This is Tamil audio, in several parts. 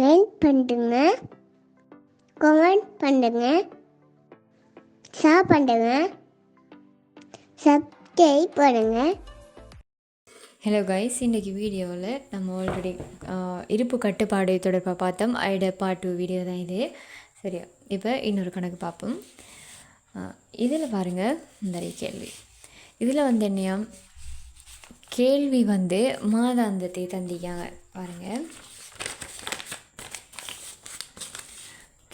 லைக் பண்ணுங்க. கமெண்ட் பண்ணுங்க. ஷேர் பண்ணுங்க. சப்ஸ்கிரைப் பண்ணுங்க. ஹலோ கைஸ் இன்றைக்கி வீடியோவில் நம்ம ஆல்ரெடி இருப்பு கட்டுப்பாடு தொடர்பாக பார்த்தோம். ஐட பார்ட் டூ வீடியோ தான் இது. சரியா? இப்போ இன்னொரு கணக்கு பார்ப்போம். இதில் பாருங்கள் இந்த கேள்வி. இதில் வந்து என்னையா? கேள்வி வந்து மாதாந்தத்தை தந்திக்காங்க பாருங்கள்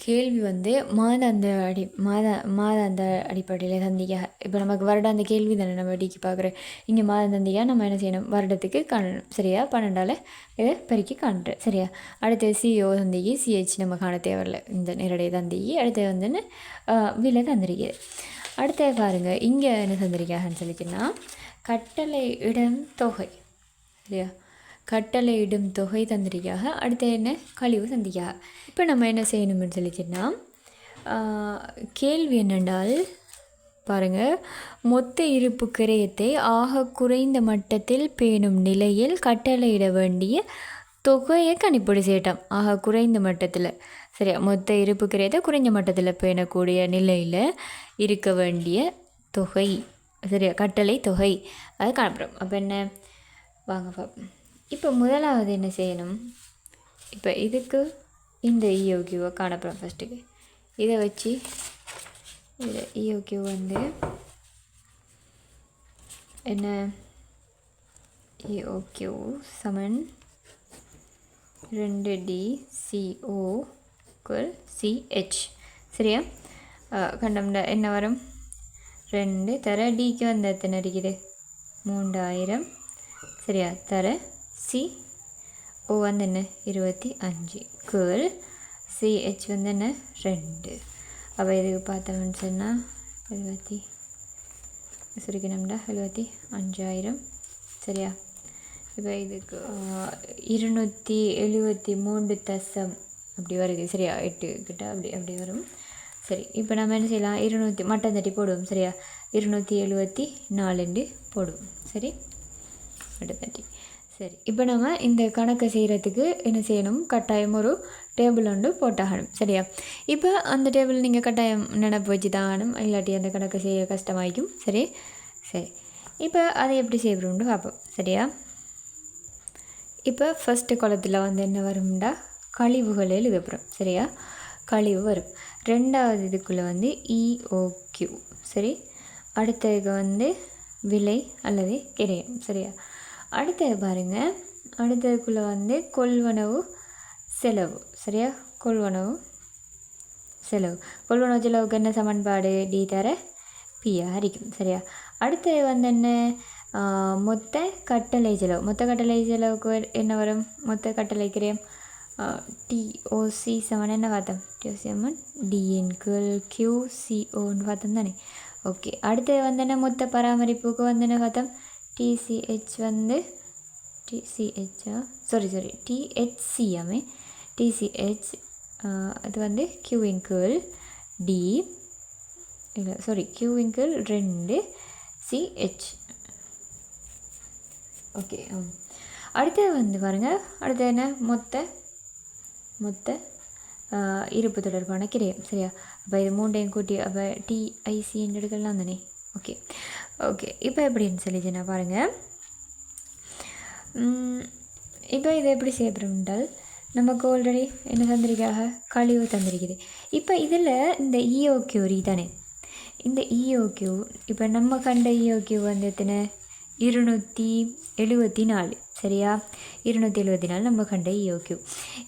கேள்வி வந்து மாதாந்த அடி மாத மாதாந்த அடிப்படையில் சந்திக்க இப்போ நமக்கு வருடாந்த கேள்வி தானே நம்ம அடிக்கி பார்க்குறோம் இங்கே மாதாந்தியா நம்ம என்ன செய்யணும்? வருடத்துக்கு காணணும் சரியா? பன்னெண்டால் இதை பெருக்கி காணுறேன் சரியா? அடுத்து சிஓ தந்திக்கு சிஹெச் நம்ம காண தேவையில்லை. இந்த நேரடி தந்திக்கு அடுத்து வந்துன்னு விலை தந்திரிக்குது அடுத்த பாருங்கள் இங்கே என்ன தந்திருக்காங்கன்னு சொல்லிச்சுன்னா கட்டளை இடம் தொகை சரியா? கட்டளையிடும் தொகை தந்திரியாக அடுத்து என்ன? கழிவு தந்திரியாக இப்போ நம்ம என்ன செய்யணும்னு சொல்லிச்சுன்னா கேள்வி என்னென்றால் பாருங்கள் மொத்த இருப்பு கிரயத்தை ஆக குறைந்த மட்டத்தில் பேணும் நிலையில் கட்டளையிட வேண்டிய தொகையை கணிப்பீடு செய்யட்டோம். ஆக குறைந்த மட்டத்தில். சரியா? மொத்த இருப்பு கிரயத்தை குறைந்த மட்டத்தில் பேணக்கூடிய நிலையில் இருக்க வேண்டிய தொகை. சரியா? கட்டளை தொகை. அது காணப்படும். அப்போ என்ன? வாங்க பார்ப்போம் இப்போ முதலாவது என்ன செய்யணும்? இப்போ இதுக்கு இந்த இஓக்யூவை காணப்படும் ஃபஸ்ட்டுக்கு இதை வச்சு இது இஓக்யூ வந்து என்ன? இஓக்யூ சமன் ரெண்டு டி சிஓக்குள் சிஹெச் சரியா? கண்டம்ல என்ன வரும்? ரெண்டு தர டிக்கு வந்து எத்தனை இருக்குது மூன்றாயிரம். சரியா? தர சி ஓ வந்து என்ன இருபத்தி அஞ்சு. கேர்ள் சிஹெச் வந்து என்ன ரெண்டு. அப்போ இதுக்கு பார்த்தோம்னு சொன்னால் எழுபத்தி சுருக்கணும்டா எழுபத்தி அஞ்சாயிரம். சரியா? இப்போ இதுக்கு இருநூற்றி எழுபத்தி மூன்று தசம். அப்படி வருது. சரியா? எட்டு கிட்ட அப்படி அப்படி வரும். சரி இப்போ நம்ம என்ன செய்யலாம்? இருநூற்றி மட்டன் தட்டி போடுவோம். சரியா? இருநூற்றி எழுபத்தி நாலுண்டு போடுவோம். சரி? மட்டன் தட்டி. சரி இப்போ நம்ம இந்த கணக்கை செய்கிறதுக்கு என்ன செய்யணும்? கட்டாயம் ஒரு டேபிள் ஒன்று போட்டாகணும் சரியா? இப்போ அந்த டேபிள் நீங்கள் கட்டாயம் நினப்பு வச்சு தான் ஆகணும் இல்லாட்டி அந்த கணக்கை செய்ய கஷ்டமாயிக்கும் சரி? சரி இப்போ அதை எப்படி செய்யணும்னு பார்ப்போம் சரியா? இப்போ ஃபஸ்ட்டு குளத்தில் வந்து என்ன வரும்டா? கழிவுகள் எழுதப்புறோம் சரியா? கழிவு வரும். ரெண்டாவது இதுக்குள்ளே வந்து இஓக்யூ சரி? அடுத்ததுக்கு வந்து விலை அல்லது கிரயம் சரியா? அடுத்தது பாருங்கள் அடுத்ததுக்குள்ளே வந்து கொள்வனவு செலவு. சரியா? கொள்வனவு செலவு. கொள்வனவு செலவுக்கு என்ன சமன்பாடு? டி தர பியா அரிக்கும் சரியா? அடுத்தது வந்து என்ன? மொத்த கட்டளை செலவு. மொத்த கட்டளை செலவுக்கு என்ன வரும்? மொத்த கட்டளை கிரயம் டிஓசி செவன் என்ன பார்த்தோம்? டிஓசி செவன் டிஎன்கள் கியூசிஓன்னு பார்த்தோம் தானே. ஓகே. அடுத்தது வந்து என்ன? மொத்த பராமரிப்புக்கு வந்து என்ன பார்த்தோம்? டிசிஹெச் வந்து டிசிஹெச்சா சாரி சாரி டிஹெச்சிஎம்ஏ டிசிஹெச் அது வந்து கியூவிங்கிள் டி இல்லை சாரி கியூவிங்கிள் ரெண்டு சிஹெச் ஓகே um, அடுத்தது வந்து பாருங்கள் அடுத்து என்ன? மொத்த மொத்த இருப்பு தொடர்பான கிரையம். சரியா? அப்போ இது மூண்டையும் கூட்டி அப்போ டிஐசின்னு எடுக்கலாம் தானே? ஓகே ஓகே இப்போ எப்படின்னு சொல்லிச்சுன்னா பாருங்கள் இப்போ இதை எப்படி செய்யப்படும்ன்றால் நமக்கு ஆல்ரெடி என்ன தந்திரிக்காக? கழிவு தந்திருக்குது. இப்போ இதில் இந்த இஓக்யூ தானே? இந்த இஓக்யூ இப்போ நம்ம கண்ட இஓக்யூ வந்து எத்தனை? இருநூற்றி எழுபத்தி நாலு சரியா? இருநூற்றி எழுபத்தி நாலு நம்ம கண்ட இஓக்யூ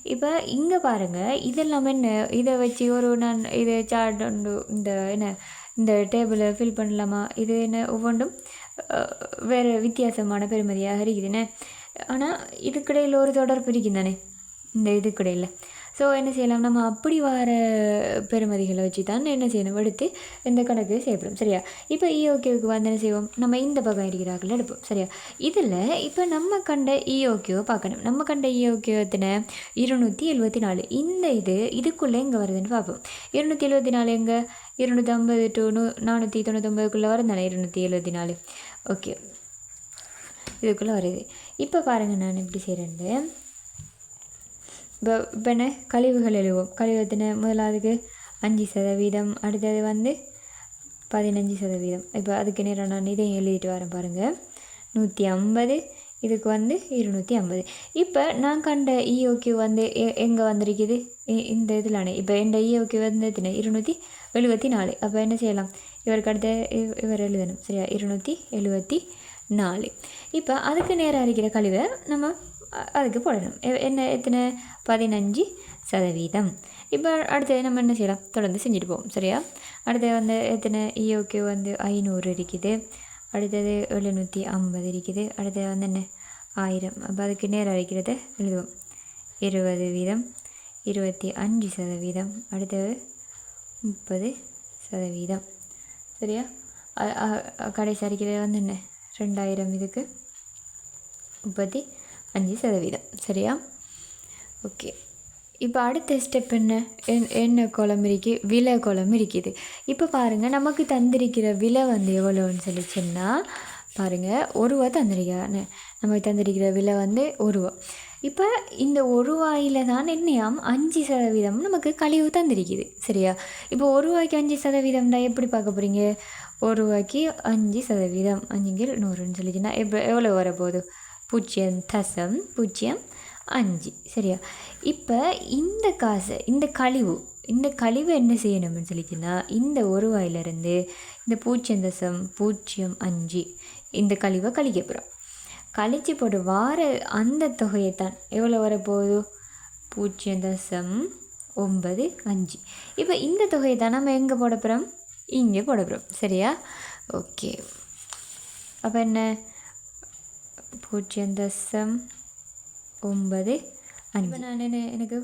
இப்போ இங்கே பாருங்கள் இதெல்லாம் என்ன? இதை வச்சு ஒரு நான் இதை சார்ட் இந்த என்ன? இந்த டேபிளை ஃபில் பண்ணலாமா? இது என்ன ஒவ்வொன்றும் வேறு வித்தியாசமான பெருமதியாக இருக்குதுன்னு ஆனால் இதுக்கிடையில் ஒரு தொடர்பு இருக்கும் தானே இந்த இதுக்கிடையில். ஸோ என்ன செய்யலாம்? நம்ம அப்படி வர பெருமதிகளை வச்சு தான் என்ன செய்யணும்? எடுத்து இந்த கணக்கு செய்யப்படும். சரியா? இப்போ இஓகேவுக்கு வந்து என்ன செய்வோம்? நம்ம இந்த பக்கம் இருக்கிறார்கள் எடுப்போம். சரியா? இதில் இப்போ நம்ம கண்ட இஓகேவை பார்க்கணும். நம்ம கண்ட இஓகே எத்தனை? இருநூற்றி எழுபத்தி நாலு. இந்த இது இதுக்குள்ளே எங்கே வருதுன்னு பார்ப்போம். இருநூற்றி எழுபத்தி நாலு எங்கே? இருநூற்றி ஐம்பது டு நூ நானூற்றி தொண்ணூத்தொம்பதுக்குள்ளே வரும் இருநூற்றி எழுபத்தி நாலு. ஓகே இதுக்குள்ளே வருது. இப்போ பாருங்கள் நான் எப்படி செய்கிறேன்னு இப்போ இப்போ என்ன கழிவுகள் எழுவோம். கழிவு முதலாவதுக்கு அஞ்சு சதவீதம் அடுத்தது வந்து பதினஞ்சு சதவீதம். இப்போ அதுக்கு நேரம் நான் இதையும் எழுதிட்டு வரேன் பாருங்கள் நூற்றி ஐம்பது இதுக்கு வந்து இருநூற்றி ஐம்பது. இப்போ நான் கண்ட இஓக்யூ வந்து எ எங்கே வந்திருக்குது? இ- இந்த இதிலானே. இப்போ எந்த இஓக்யூ வந்து எத்தனை இருநூற்றி எழுபத்தி நாலு. அப்போ என்ன செய்யலாம்? இவருக்கு அடுத்த இவர் எழுதணும். சரியா? இருநூற்றி எழுபத்தி நாலு. இப்போ அதுக்கு நேரம் இருக்கிற கழிவை நம்ம அதுக்கு போடணும். என்ன எத்தனை? பதினஞ்சு சதவீதம். இப்போ அடுத்து நம்ம என்ன செய்யலாம்? தொடர்ந்து செஞ்சுட்டு போவோம். சரியா? அடுத்து வந்து எத்தனை? இஓகே வந்து ஐநூறு இருக்குது. அடுத்தது எழுநூற்றி ஐம்பது இருக்குது. அடுத்தது வந்து என்ன? ஆயிரம். அப்போ அதுக்கு நேரம் அடிக்கிறத எழுதுவோம். இருபது வீதம். இருபத்தி அஞ்சு சதவீதம். அடுத்தது முப்பது சதவீதம். சரியா? கடைசி அடிக்கிறது வந்து என்ன? ரெண்டாயிரம் இதுக்கு. முப்பத்தி அஞ்சு சதவீதம். சரியா? ஓகே. இப்போ அடுத்த ஸ்டெப் என்ன? என் என்ன குளம் இருக்கு விலை குளம் இருக்குது. இப்போ பாருங்கள் நமக்கு தந்திருக்கிற விலை வந்து எவ்வளோன்னு சொல்லிச்சுன்னா பாருங்கள் ஒரு ரூபா தந்திருக்காங்க நமக்கு தந்திருக்கிற விலை வந்து ஒரு ரூபா. இப்போ இந்த ஒரு ரூபாயில் தான் என்னையாம் அஞ்சு சதவீதம் நமக்கு கழிவு தந்திருக்குது. சரியா? இப்போ ஒரு ரூபாய்க்கு அஞ்சு சதவீதம்டா எப்படி பார்க்க போகிறீங்க ஒரு ரூபாய்க்கு அஞ்சு சதவீதம். அஞ்சுங்கில் நூறுன்னு சொல்லிச்சுன்னா எப்போ எவ்வளோ வரப்போகுது? பூஜ்ஜியம் தசம் பூஜ்ஜியம் அஞ்சு. சரியா? இப்போ இந்த காசை இந்த கழிவு இந்த கழிவு என்ன செய்யணும்னு சொல்லிச்சுன்னா இந்த ஒரு வாயிலிருந்து இந்த பூஜ்ஜியம் தசம் பூஜ்ஜியம் அஞ்சு இந்த கழிவை கழிக்க போகிறோம் கழிச்சு போட்டு வார அந்த தொகையை தான் எவ்வளோ வரப்போகுது பூஜ்ஜியம் தசம் ஒன்பது அஞ்சு. இப்போ இந்த தொகையை தான் நம்ம எங்கே போட போகிறோம் இங்கே போட போகிறோம் சரியா? ஓகே. அப்போ என்ன? பூஜ்ஜியம் தசம் ஒன்பது அஞ்சு நான் என்ன எனக்கு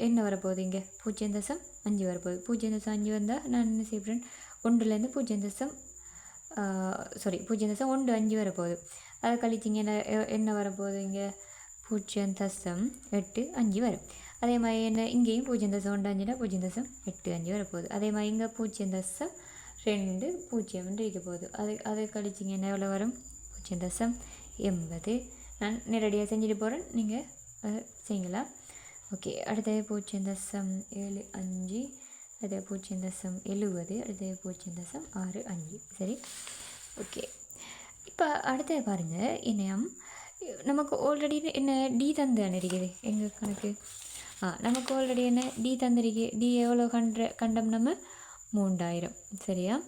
என்ன வரப்போகுது இங்கே பூஜ்ஜியம் தசம் அஞ்சு வரப்போகுது பூஜ்ஜியம் தசம் அஞ்சு வந்தால் நான் என்ன செய்கிறேன் ஒன்றுலேருந்து பூஜ்ஜியம் தசம் சாரி பூஜ்ஜியம் தசம் ஒன்று அஞ்சு வரப்போகுது அதை கழிச்சிங்க என்ன என்ன வரப்போகுது இங்கே பூஜ்ஜியம் தசம் எட்டு அஞ்சு வரும் அதே மாதிரி என்ன இங்கேயும் பூஜ்ஜியம் தசம் ஒன்று அஞ்சுனா பூஜ்ஜியம் தசம் எட்டு அஞ்சு வரப்போகுது அதே மாதிரி இங்கே பூஜ்ஜியம் தசம் ரெண்டு பூஜ்ஜியம் இருக்க போகுது அது அதை கழிச்சிங்க என்ன எவ்வளோ வரும் பூஜ்ஜியம் தசம் எண்பது. நான் நேரடியாக செஞ்சுட்டு போகிறேன் நீங்கள் அதை செய்யுங்களா ஓகே. அடுத்தது பூஜ்ஜியம் தசம் ஏழு அஞ்சு. அடுத்த பூஜ்ஜியம் தசம் எழுபது அடுத்தது பூஜ்ஜியம் தசம் ஆறு அஞ்சு. சரி? ஓகே. இப்போ அடுத்தது பாருங்கள் என்னையாம் நமக்கு ஆல்ரெடி என்ன டி தந்தானே இருக்குது எங்கள் கணக்கு? ஆ நமக்கு ஆல்ரெடி என்ன டி தந்திருக்கு? டி எவ்வளோ கண்ட கண்டம் நம்ம? மூண்டாயிரம் சரியா?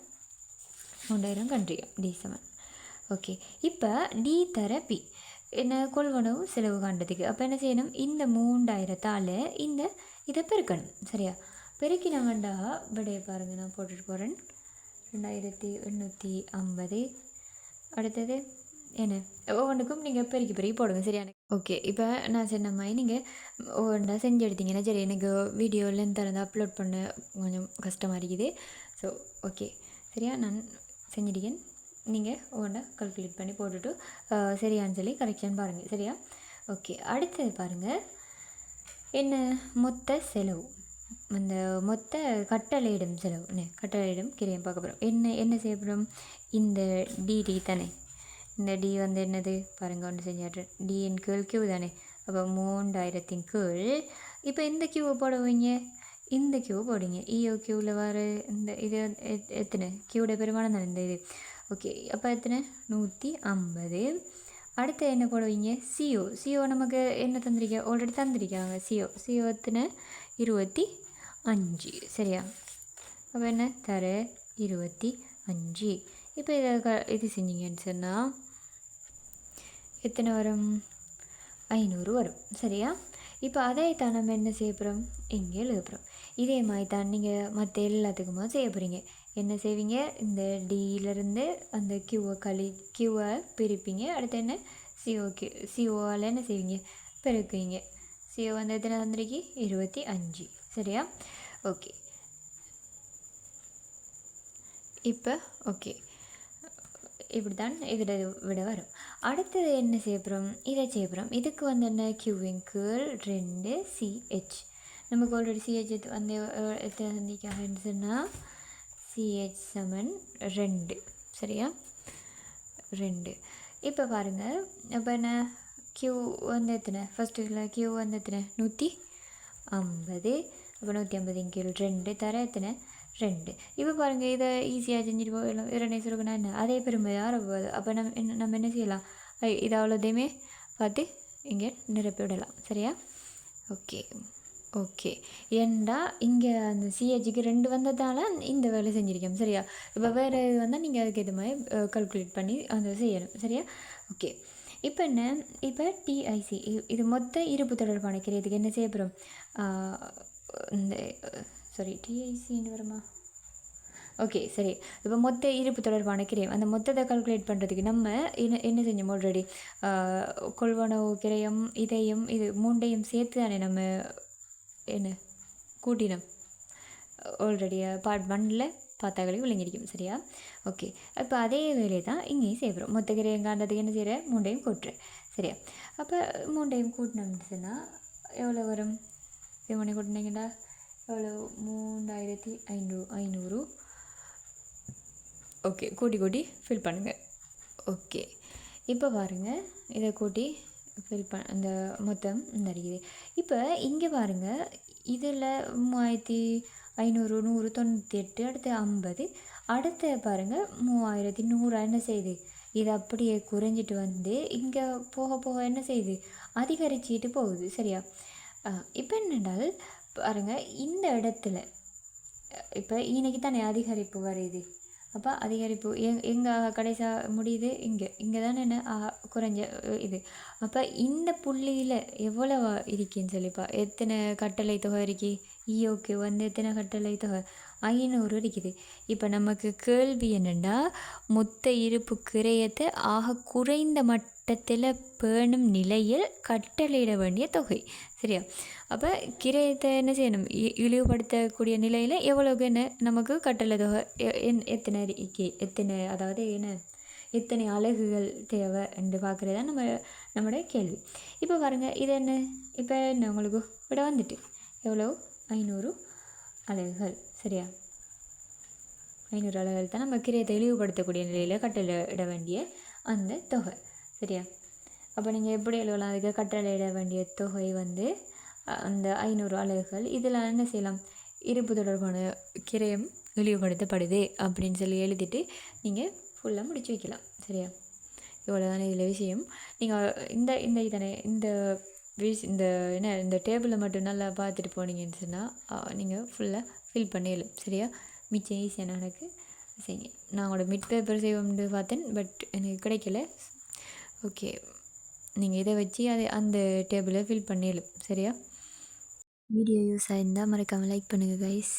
மூண்டாயிரம் கண்டியம் டி செவன் ஓகே. இப்போ டி தெரப்பி என்ன கொள்வனவு செலவு காண்றதுக்கு. அப்போ என்ன செய்யணும்? இந்த மூன்றாயிரத்தால் இந்த இதை பெருக்கணும். சரியா? பெருக்கினாங்கண்டா விடைய பாருங்கள் நான் போட்டுட்டு போகிறேன் ரெண்டாயிரத்தி எண்ணூற்றி ஐம்பது. அடுத்தது என்ன? ஒவ்வொன்றுக்கும் நீங்கள் பெருக்கி பெருக்கி போடுங்க. சரியான ஓகே. இப்போ நான் சொன்ன மாதிரி நீங்கள் ஒவ்வொன்றா செஞ்சு எடுத்தீங்கன்னா சரி எனக்கு வீடியோ லென்த்தாக இருந்து அப்லோட் பண்ண கொஞ்சம் கஷ்டமாக இருக்குது. ஸோ ஓகே சரியா? நான் செஞ்சிருக்கேன். நீங்கள் ஒவ்வொன்றா கல்குலேட் பண்ணி போட்டுட்டு சரியான்னு சொல்லி கரெக்ஷன் பாருங்கள் சரியா? ஓகே அடுத்தது பாருங்கள் என்ன? மொத்த செலவு. அந்த மொத்த கட்டளையிடும் செலவு என்ன? கட்டளையிடும் கிரியம் பார்க்க போகிறோம் என்ன என்ன செய்ய போகிறோம் இந்த டிடி தானே. இந்த டி வந்து என்னது? பாருங்கள் ஒன்று செஞ்சாட்றேன் டிஎன் கீழ் கியூ தானே. அப்போ மூன்றாயிரத்தின் கீழ் இப்போ இந்த கியூவை போடுவீங்க? இந்த கியூவை போடுங்க. E இஓ கியூவில் வர. இந்த இது எத்தனை? கியூட பெருமானம் தானே இந்த இது. ஓகே அப்போ எத்தனை? நூற்றி ஐம்பது. அடுத்து என்ன போடுவீங்க? சிஓ. சிஓ நமக்கு என்ன தந்திருக்க? ஆல்ரெடி தந்திருக்காங்க. சிஓ. சிஓ எத்தனை? இருபத்தி அஞ்சு. சரியா? அப்போ என்ன? தர இருபத்தி அஞ்சு. இப்போ இதை க இது செஞ்சீங்கன்னு சொன்னால் எத்தனை வரும்? ஐநூறு வரும். சரியா? இப்போ அதை தான் நம்ம என்ன செய்ய போகிறோம் இங்கே எழுத போகிறோம் இதே மாதிரி தான் நீங்கள் மற்ற எல்லாத்துக்குமா செய்ய போகிறீங்க என்ன செய்வீங்க? இந்த டியிலேருந்து அந்த கியூவை கழி கியூவை பிரிப்பீங்க. அடுத்து என்ன? சிஓ கியூ சிஓவால் என்ன செய்வீங்க? பெருக்குவீங்க. சிஓ வந்து எத்தனை தந்திரிக்கு? இருபத்தி அஞ்சு. சரியா? ஓகே. இப்போ ஓகே. இப்படி தான் இதில் விட வரும். அடுத்தது என்ன செய்ய இதை செய்யப்புறோம் இதுக்கு வந்து என்ன? கியூவிங் கேர்ள் ரெண்டு சிஹெச் நமக்கு ஆல்ரெடி சிஹெச் வந்து எத்தனை சந்திக்காகன்னு சொன்னால் சிஹெச் செவன் ரெண்டு சரியா? ரெண்டு. இப்போ பாருங்கள் இப்போ என்ன? கியூ வந்து எத்தனை? ஃபஸ்ட்டு கியூ வந்து எத்தனை? நூற்றி ஐம்பது. அப்போ நூற்றி ஐம்பது கீழ் ரெண்டு. தர எத்தனை? ரெண்டு. இப்போ பாருங்கள் இதை ஈஸியாக செஞ்சுட்டு போயிடலாம். இரண்டே சுருக்குனா என்ன? அதே பெருமையாக வரப்போகுது. அப்போ நம்ம என்ன நம்ம என்ன செய்யலாம்? இது அவ்வளோதையுமே பார்த்து இங்கே நிரப்பி விடலாம் சரியா? Okay okay. ஏன்டா இங்கே அந்த சிஹெச்சுக்கு ரெண்டு வந்ததால இந்த வேலை செஞ்சுருக்கோம் சரியா? இப்போ வேறு இது வந்தால் நீங்கள் அதுக்கு இது மாதிரி கல்குலேட் பண்ணி அந்த செய்யணும் சரியா? ஓகே. இப்போ என்ன? இப்போ டிஐசி இது மொத்த இருப்பு தொடர்பான கிரியத்துக்கு என்ன செய்ய போகிறோம் இந்த சாரி டிஐசின்னு வருமா? ஓகே சரி. இப்போ மொத்த இருப்பு தொடர்பான கிரயம் அந்த மொத்தத்தை கல்குலேட் பண்ணுறதுக்கு நம்ம என்ன என்ன செஞ்சோம் ஆல்ரெடி கொள்வனவு கிரயம் இதையும் இது மூண்டையும் சேர்த்து தானே நம்ம என்ன? கூட்டினம். ஆல்ரெடியாக பார்ட் ஒன்னில் பார்த்தாக்களே விளங்கிடிக்கும் சரியா? ஓகே அப்போ அதே வேலையை தான் இங்கேயும் செய்கிறோம் மொத்த எங்காண்டதுக்கு என்ன செய்கிற மூண்டையும் கூட்டுறேன் சரியா? அப்போ மூண்டையும் கூட்டினோம்னு சொன்னால் எவ்வளோ வரும்? எவ்வளோ கூட்டினீங்கடா. எவ்வளோ? மூன்றாயிரத்தி ஐநூறு ஐநூறு. ஓகே கூட்டி கூட்டி ஃபில் பண்ணுங்கள் ஓகே இப்போ பாருங்கள் இதை கூட்டி ஃபில் ப அந்த மொத்தம் இந்த இப்போ இங்கே பாருங்கள் இதில் மூவாயிரத்தி ஐநூறு நூறு தொண்ணூற்றி எட்டு அடுத்து ஐம்பது அடுத்து பாருங்கள் மூவாயிரத்தி நூறு என்ன செய்யுது? இது அப்படியே குறைஞ்சிட்டு வந்து இங்கே போக போக என்ன செய்யுது? அதிகரிச்சிட்டு போகுது சரியா? இப்போ என்னென்றால் பாருங்கள் இந்த இடத்துல இப்போ இன்னைக்கு தானே அதிகரிப்பு வருது? அப்போ அதிகரிப்பு. எங் எங்கே கடைசியாக முடியுது? இங்கே. இங்கே தானே என்ன குறைஞ்ச இது. அப்போ இந்த புள்ளியில் எவ்வளவு இருக்குன்னு சொல்லிப்பா எத்தனை கட்டளை தொகை இருக்கு? ஈயோக்கு வந்து எத்தனை கட்டளை தொகை? ஐநூறு இருக்குது. இப்போ நமக்கு கேள்வி என்னென்னா மொத்த இருப்பு கிரயத்தை ஆக குறைந்த மட்டத்தில் பேணும் நிலையில் கட்டளையிட வேண்டிய தொகை. சரியா அப்போ கிரயத்தை என்ன செய்யணும் இ- இழிவுபடுத்தக்கூடிய நிலையில் எவ்வளோக்கு என்ன நமக்கு கட்டளை தொகை எ- என்- எத்தனை எத்தனை அதாவது என்ன எத்தனை அலகுகள் தேவை என்று பார்க்குறது தான் நம்ம நம்முடைய கேள்வி இப்போ பாருங்கள் இது என்ன இப்போ என்ன உங்களுக்கு விட வந்துட்டு எவ்வளோ ஐநூறு அலகுகள் சரியா ஐநூறு அலகுகள் தான் நம்ம கிரியத்தை இழிவுபடுத்தக்கூடிய நிலையில் கட்டளையிட வேண்டிய அந்த தொகை சரியா அப்போ நீங்கள் எப்படி எழுதலாம் அதுக்கு கட்டளையிட வேண்டிய தொகை வந்து அந்த ஐநூறு அலகுகள். இதில் என்ன செய்யலாம்? இருப்பு தொடர்பான கிரயம் இழிவுபடுத்தப்படுது அப்படின்னு சொல்லி எழுதிட்டு நீங்கள் ஃபுல்லாக முடிச்சு வைக்கலாம். சரியா? இவ்வளோதானே இதில் விஷயம். நீங்கள் இந்த இந்த இதனை இந்த விஷ் இந்த என்ன இந்த டேபிளை மட்டும் நல்லா பார்த்துட்டு போனீங்கன்னு சொன்னால் நீங்கள் ஃபுல்லாக ஃபில் பண்ணிடலாம் சரியா? மிச்சம் ஈஸியான எனக்கு செய்யுங்க. நான் உங்களோட மிட் பேப்பர் செய்வோம்னு பார்த்தேன் பட் எனக்கு கிடைக்கல. ஓகே நீங்கள் இதை வச்சு அதை அந்த டேபிளை ஃபில் பண்ணிடலாம். சரியா? வீடியோ யூஸ் ஆயிருந்தால் மறக்காமல் லைக் பண்ணுங்கள் கைஸ்